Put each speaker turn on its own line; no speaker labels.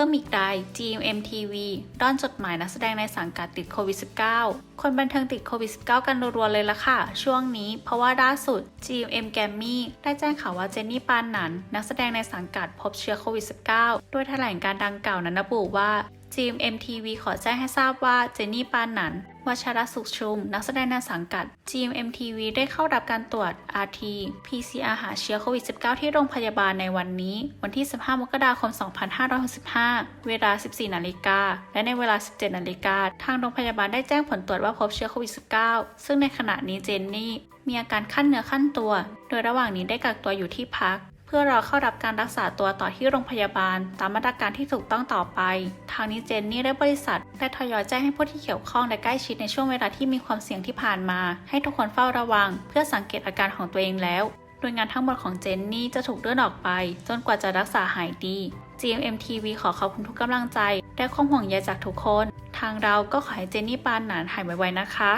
พิ่มอีกราย GMMTV ด้อนจดหมายนักแสดงในสังกัดติดโควิด -19 คนบันเทิงติดโควิด -19 กันรัวๆเลยละค่ะ ช่วงนี้เพราะว่าล่าสุด GMM g a m m y ได้แจ้งข่าวว่าเจนนี่ปานนันนักแสดงในสังกัดพบเชื้อโควิด -19 ด้วยแถลงการดังกล่าวนั้นระบุว่า GMMTV ขอแจ้งให้ทราบว่าเจนนี่ปานนันวชรสุขชุม นักแสดงในสังกัด GMMTV ได้เข้ารับการตรวจ RT PCR หาเชื้อโควิด -19 ที่โรงพยาบาลในวันนี้ วันที่ 15 มกราคม 2565 เวลา 14 นาฬิกา และในเวลา 17 นาฬิกา ทางโรงพยาบาลได้แจ้งผลตรวจว่าพบเชื้อโควิด -19 ซึ่งในขณะนี้เจนนี่มีอาการขั้นเนื้อขั้นตัว โดยระหว่างนี้ได้กักตัวอยู่ที่พัก เพื่อรอเข้ารับการรักษาตัวต่อที่โรงพยาบาล ตามมาตรการที่ถูกต้องต่อไป ทางนี้เจนนี่และบริษัทได้ทยอยแจ้งให้ผู้ที่เกี่ยวข้องและใกล้ชิดในช่วงเวลาที่มีความเสี่ยงที่ผ่านมา ให้ทุกคนเฝ้าระวัง เพื่อสังเกตอาการของตัวเองแล้ว โดยงานทั้งหมดของเจนนี่จะถูกเลื่อนออกไป จนกว่าจะรักษาหายดี GMMTV ขอขอบคุณทุกกำลังใจและความห่วงใยจากทุกคน ทางเราก็ขอให้เจนนี่ปานหนานหายไวๆนะคะ